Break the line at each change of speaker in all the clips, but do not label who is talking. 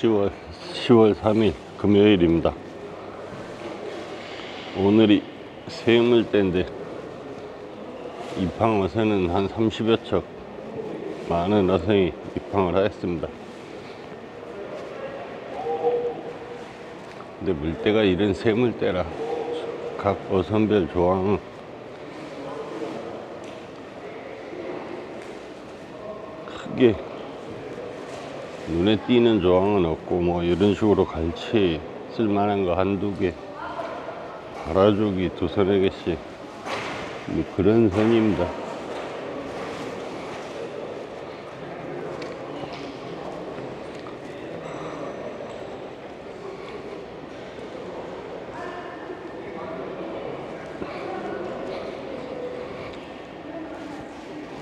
10월 10월 3일 금요일입니다. 오늘이 세물대인데 입항 어선은 한 30여 척 많은 어선이 입항을 하였습니다. 근데 물때가 이런 세물대라 각 어선별 조항은 크게 눈에 띄는 조항은 없고 뭐 이런 식으로 갈치 쓸만한 거 한두 개 바라조기 두 서너 개씩 뭐 그런 선입니다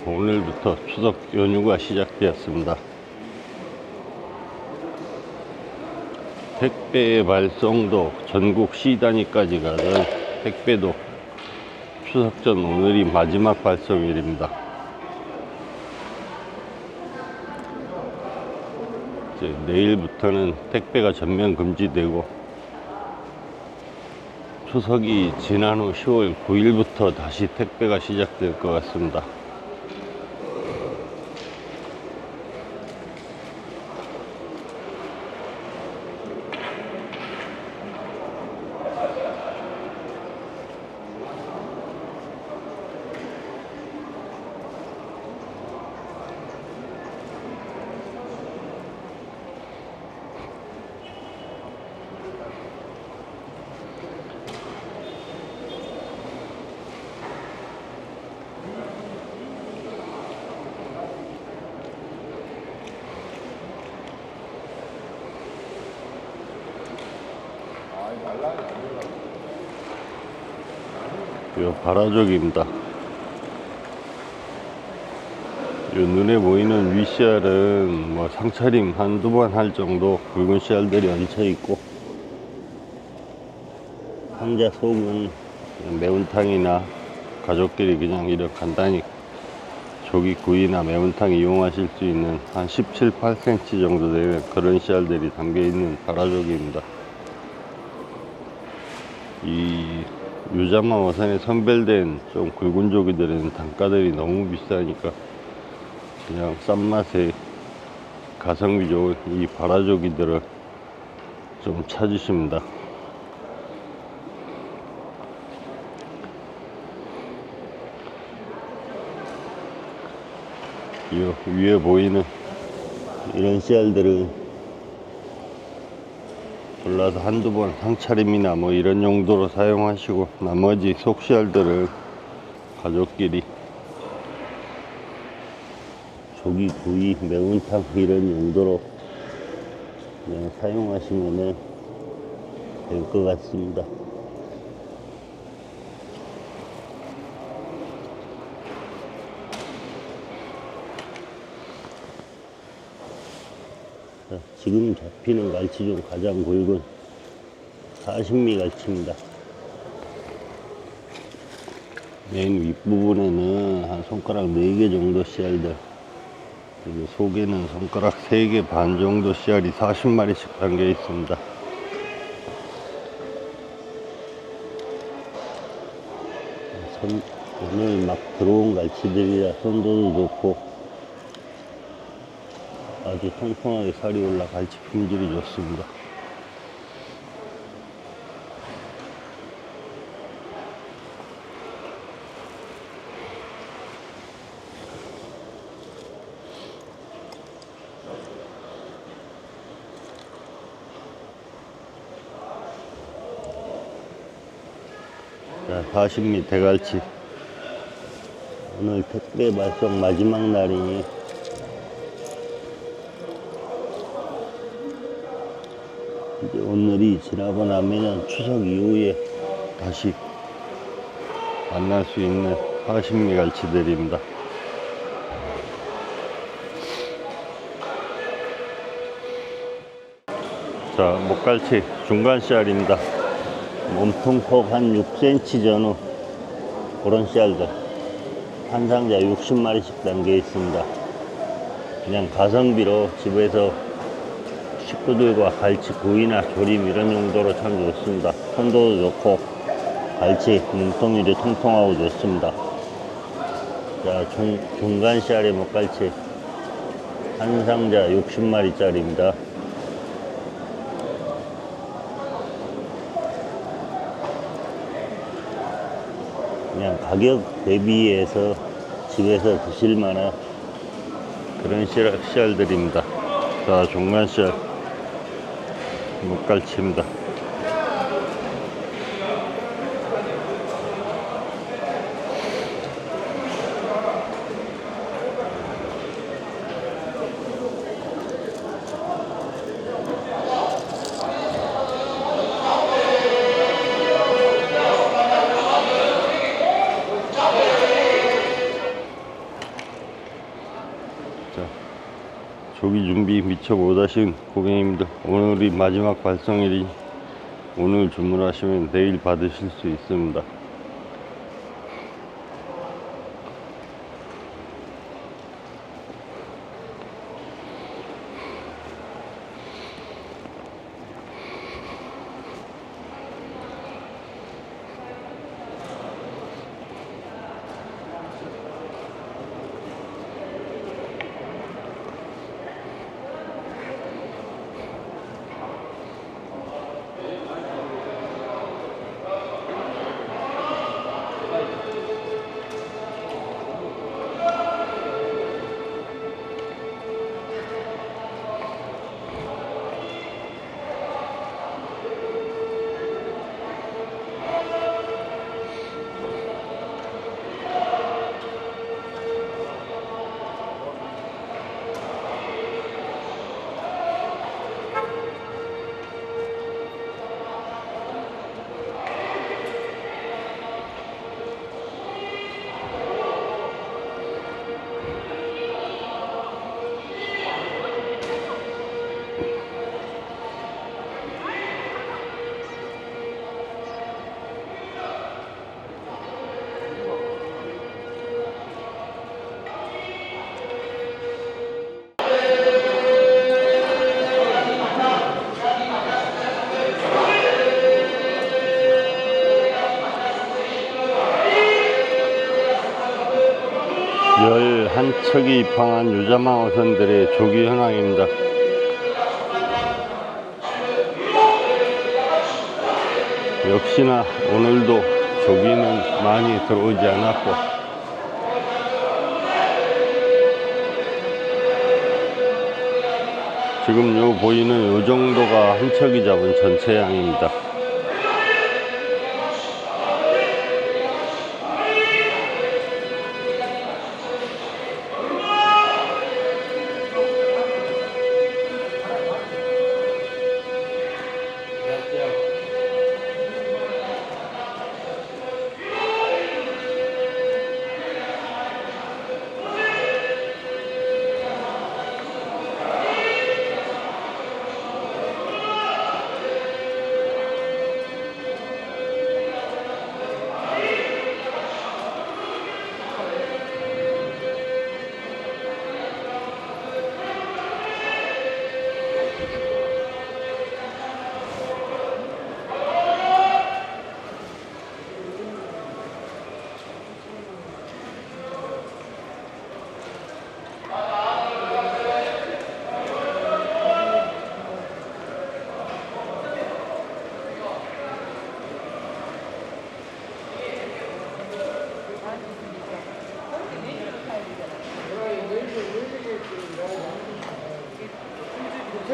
오늘부터 추석 연휴가 시작되었습니다. 택배 발송도 전국 시 단위까지 가는 택배도 추석 전 오늘이 마지막 발송일입니다. 이제 내일부터는 택배가 전면 금지되고 추석이 지난 후 10월 9일부터 다시 택배가 시작될 것 같습니다. 요 바라족입니다. 요 눈에 보이는 위씨알은 뭐 상차림 한두 번 할 정도 굵은 씨알들이 얹혀 있고 황자 속은 매운탕이나 가족끼리 그냥 이렇게 간단히 조기구이나 매운탕 이용하실 수 있는 한 17, 8cm 정도 되는 그런 씨알들이 담겨 있는 바라족입니다. 이 유자마 어선에 선별된 좀 굵은 조기들은 단가들이 너무 비싸니까 그냥 싼 맛에 가성비 좋은 이 바라조기들을 좀 찾으십니다. 이 위에 보이는 이런 씨알들은 골라서 한두 번 상차림이나 뭐 이런 용도로 사용하시고 나머지 속시알들은 가족끼리 조기 구이 매운탕 이런 용도로 그냥 사용하시면 될 것 같습니다. 자, 지금 잡히는 갈치 중 가장 굵은 40미 갈치입니다. 맨 윗부분에는 한 손가락 4개 정도 씨알들 그리고 속에는 손가락 3개 반 정도 씨알이 40마리씩 담겨 있습니다. 손, 오늘 막 들어온 갈치들이라 손도도 좋고 아주 통통하게 살이 올라 갈치 품질이 좋습니다. 자, 40미 대갈치. 오늘 택배 발송 마지막 날이니 이제 오늘이 지나고 나면 추석 이후에 다시 만날 수 있는 40미 갈치들입니다. 자, 목갈치 중간 씨알입니다. 몸통 폭 한 6cm 전후 그런 씨알들 한 상자 60마리씩 담겨 있습니다. 그냥 가성비로 집에서 식구들과 갈치 구이나 조림 이런 용도로 참 좋습니다. 선도도 좋고 갈치 몸통이도 통통하고 좋습니다. 자, 중, 중간 씨알의 목갈치 한 상자 60마리짜리입니다. 그냥 가격 대비해서 집에서 드실 만한 그런 씨알, 씨알들입니다. 자, 중간 씨알 목갈치입니다. 조기 준비 미처 못하신 고객님들 오늘이 마지막 발송일이 오늘 주문하시면 내일 받으실 수 있습니다. 열한 척이 입항한 유자망 어선들의 조기 현황입니다. 역시나 오늘도 조기는 많이 들어오지 않았고 지금 요 보이는 요 정도가 한 척이 잡은 전체 양입니다.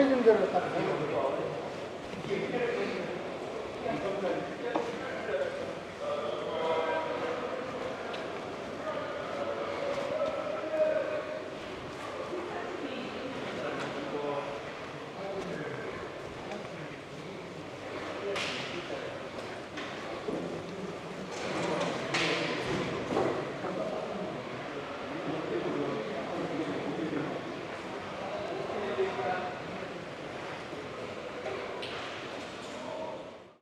틀린 대로 딱